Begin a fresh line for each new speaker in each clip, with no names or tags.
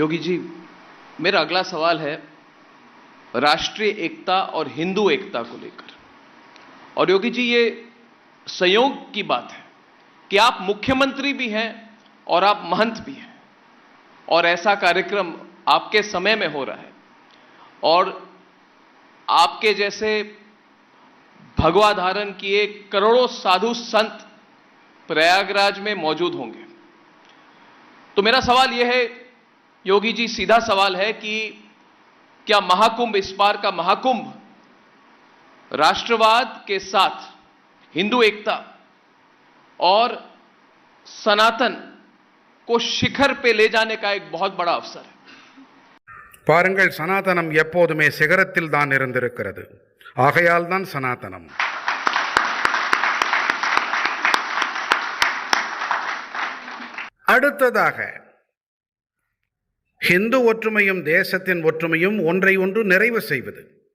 योगी जी, मेरा अगला सवाल है राष्ट्रीय एकता और हिंदू एकता को लेकर। और योगी जी, ये संयोग की बात है कि आप मुख्यमंत्री भी हैं और आप महंत भी हैं और ऐसा कार्यक्रम आपके समय में हो रहा है और आपके जैसे भगवा धारण किए करोड़ों साधु संत प्रयागराज में मौजूद होंगे। तो मेरा सवाल यह है योगी जी सीधा सवाल है कि क्या महाकुंभ इस बार का महाकुंभ राष्ट्रवाद के साथ हिंदू एकता और सनातन को शिखर पे ले जाने का एक बहुत बड़ा अवसर है
பாருங்கள் சனாதனம் எப்போதுமே சிகரத்தில் தான் இருந்திருக்கிறது ஆகையால் தான் சனாதனம் அடுத்ததாக ஹிந்து ஒற்றுமையும் தேசத்தின் ஒற்றுமையும் ஒன்றை ஒன்று நிறைவு செய்வது.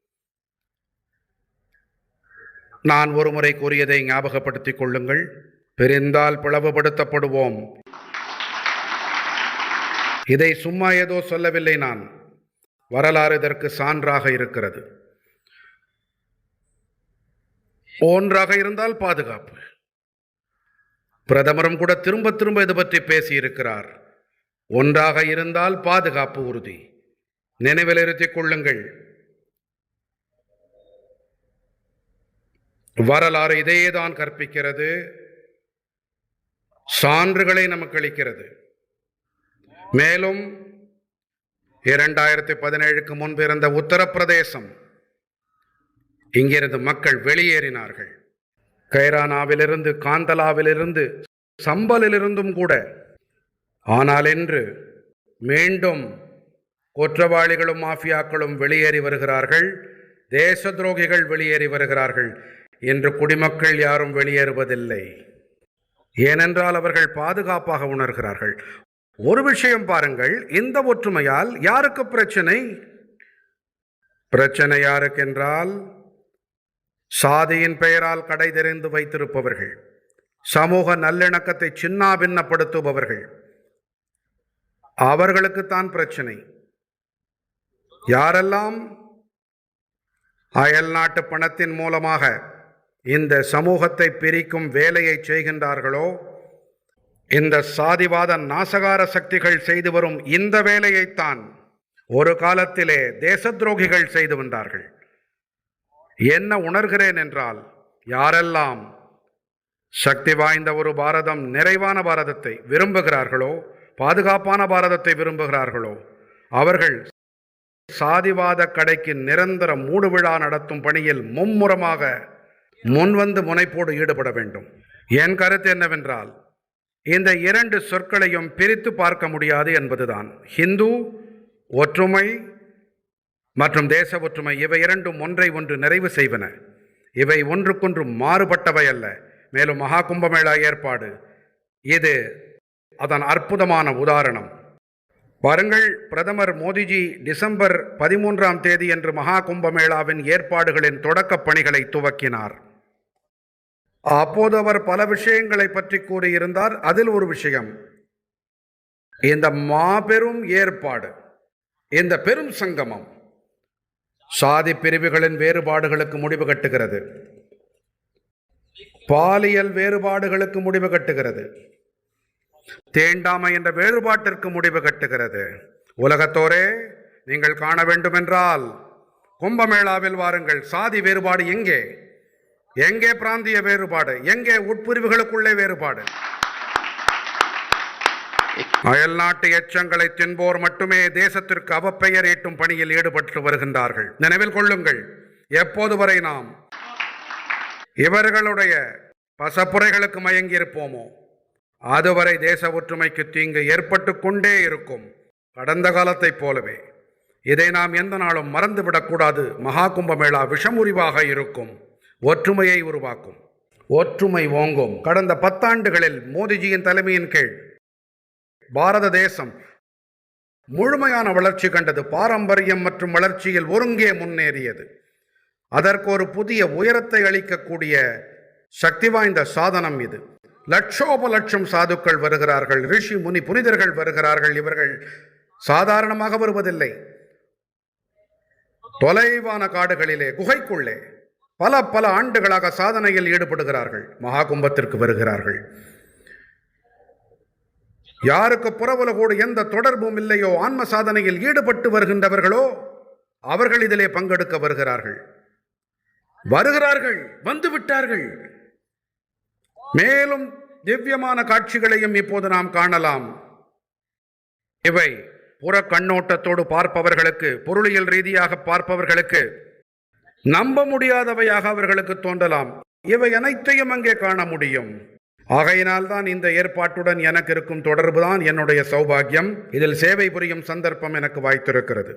நான் ஒருமுறை கூறியதை ஞாபகப்படுத்திக் கொள்ளுங்கள். பிரிந்தால் பிளவுபடுத்தப்படுவோம். இதை சும்மா ஏதோ சொல்லவில்லை நான். வரலாறு இதற்கு சான்றாக இருக்கிறது. ஒன்றாக இருந்தால் பாதுகாப்பு. பிரதமரும் கூட திரும்ப திரும்ப இது பற்றி பேசியிருக்கிறார். ஒன்றாக இருந்தால் பாதுகாப்பு உறுதி. நினைவில் இருத்திக் கொள்ளுங்கள். வரலாறு இதையேதான் கற்பிக்கிறது. சான்றுகளை நமக்கு அளிக்கிறது. மேலும் இரண்டாயிரத்தி பதினேழுக்கு முன்பு இருந்த உத்தரப்பிரதேசம் இங்கிருந்து மக்கள் வெளியேறினார்கள். கைரானாவிலிருந்து காந்தலாவிலிருந்து சம்பலிலிருந்தும் கூட ஆனாலென்று மீண்டும் குற்றவாளிகளும் மாஃபியாக்களும் வெளியேறி வருகிறார்கள் தேச துரோகிகள் வெளியேறி வருகிறார்கள் இன்று குடிமக்கள் யாரும் வெளியேறுவதில்லை. ஏனென்றால் அவர்கள் பாதுகாப்பாக உணர்கிறார்கள். ஒரு விஷயம் பாருங்கள் இந்த ஒற்றுமையால் யாருக்கு பிரச்சனை? பிரச்சனை யாருக்கென்றால் சாதியின் பெயரால் கடை தெரிந்து வைத்திருப்பவர்கள் சமூக நல்லிணக்கத்தை சின்னாபின்னப்படுத்துபவர்கள். அவர்களுக்குத்தான் பிரச்சனை. யாரெல்லாம் அயல் நாட்டு பணத்தின் மூலமாக இந்த சமூகத்தை பிரிக்கும் வேலையை செய்கின்றார்களோ இந்த சாதிவாத நாசகார சக்திகள் செய்து வரும் இந்த வேலையைத்தான் ஒரு காலத்திலே தேச துரோகிகள் செய்து வந்தார்கள். என்ன உணர்கிறேன் என்றால் யாரெல்லாம் சக்தி வாய்ந்த ஒரு பாரதம் நிறைவான பாரதத்தை விரும்புகிறார்களோ பாதுகாப்பான பாரதத்தை விரும்புகிறார்களோ? அவர்கள் சாதிவாத கடைக்கு நிரந்தர மூடு விழா நடத்தும் பணியில் மும்முரமாக முன்வந்து முனைப்போடு ஈடுபட வேண்டும். என் கருத்து என்னவென்றால் இந்த இரண்டு சொற்களையும் பிரித்து பார்க்க முடியாது என்பதுதான். ஹிந்து ஒற்றுமை மற்றும் தேச ஒற்றுமை இவை இரண்டும் ஒன்றை ஒன்று நிறைவு செய்வன. இவை ஒன்றுக்கொன்று மாறுபட்டவை அல்ல. மேலும் மகா கும்பமேளா ஏற்பாடு. இது அதன் அற்புதமான உதாரணம். பாருங்கள் பிரதமர் மோடிஜி டிசம்பர் பதிமூன்றாம் தேதி என்று மகா கும்பமேளாவின் ஏற்பாடுகளின் தொடக்கப் பணிகளை துவக்கினார். அப்போது அவர் பல விஷயங்களை பற்றி கூறியிருந்தார். அதில் ஒரு விஷயம். இந்த மாபெரும் ஏற்பாடு இந்த பெரும் சங்கமம் சாதி பிரிவுகளின் வேறுபாடுகளுக்கு முடிவு கட்டுகிறது. பாலியல் வேறுபாடுகளுக்கு முடிவு கட்டுகிறது. தேண்டாமை என்ற வேறுபாட்டிற்கு முடிவு கட்டுகிறது. உலகத்தோரே நீங்கள் காண வேண்டுமென்றால் கும்பமேளாவில் வாருங்கள். சாதி வேறுபாடு எங்கே? எங்கே பிராந்திய வேறுபாடு? எங்கே உட்பிரிவுகளுக்குள்ளே வேறுபாடு? அயல் நாட்டு எச்சங்களை தின்போர் மட்டுமே தேசத்திற்கு அவப்பெயர் ஈட்டும் பணியில் ஈடுபட்டு வருகின்றார்கள். நினைவில் கொள்ளுங்கள் எப்போது வரை நாம் இவர்களுடைய பசப்புரைகளுக்கு மயங்கி இருப்போமோ அதுவரை தேச ஒற்றுமைக்கு தீங்கு ஏற்பட்டு கொண்டே இருக்கும். கடந்த காலத்தைப் போலவே இதை நாம் எந்த நாளும் மறந்துவிடக்கூடாது. மகா கும்பமேளா விஷமுறிவாக இருக்கும். ஒற்றுமையை உருவாக்கும். ஒற்றுமை ஓங்கும். கடந்த பத்தாண்டுகளில் மோடிஜியின் தலைமையின் கீழ் பாரத தேசம் முழுமையான வளர்ச்சி கண்டது. பாரம்பரியம் மற்றும் வளர்ச்சியில் ஒருங்கே முன்னேறியது. அதற்கு ஒரு புதிய உயரத்தை அளிக்கக்கூடிய சக்தி வாய்ந்த சாதனம் இது. லட்சோப லட்சம் சாதுக்கள் வருகிறார்கள் ரிஷி முனி புனிதர்கள் வருகிறார்கள். இவர்கள் சாதாரணமாக வருவதில்லை. தொலைவான காடுகளிலே குகைக்குள்ளே பல பல ஆண்டுகளாக சாதனையில் ஈடுபடுகிறார்கள். மகா கும்பத்திற்கு வருகிறார்கள். யாருக்கு புறவுலகோடு எந்த தொடர்பும் இல்லையோ ஆன்ம சாதனையில் ஈடுபட்டு வருகின்றவர்களோ அவர்கள் இதிலே பங்கெடுக்க வருகிறார்கள். வருகிறார்கள் வந்து விட்டார்கள். மேலும் திவ்யமான காட்சிகளையும் இப்போது நாம் காணலாம். இவை புற கண்ணோட்டத்தோடு பார்ப்பவர்களுக்கு பொருளியல் ரீதியாக பார்ப்பவர்களுக்கு நம்ப முடியாதவையாக அவர்களுக்கு தோன்றலாம். இவை அனைத்தையும் அங்கே காண முடியும். ஆகையினால்தான் இந்த ஏற்பாட்டுடன் எனக்கு இருக்கும் தொடர்புதான் என்னுடைய சௌபாகியம். இதில் சேவை புரியும் சந்தர்ப்பம் எனக்கு வாய்த்திருக்கிறது.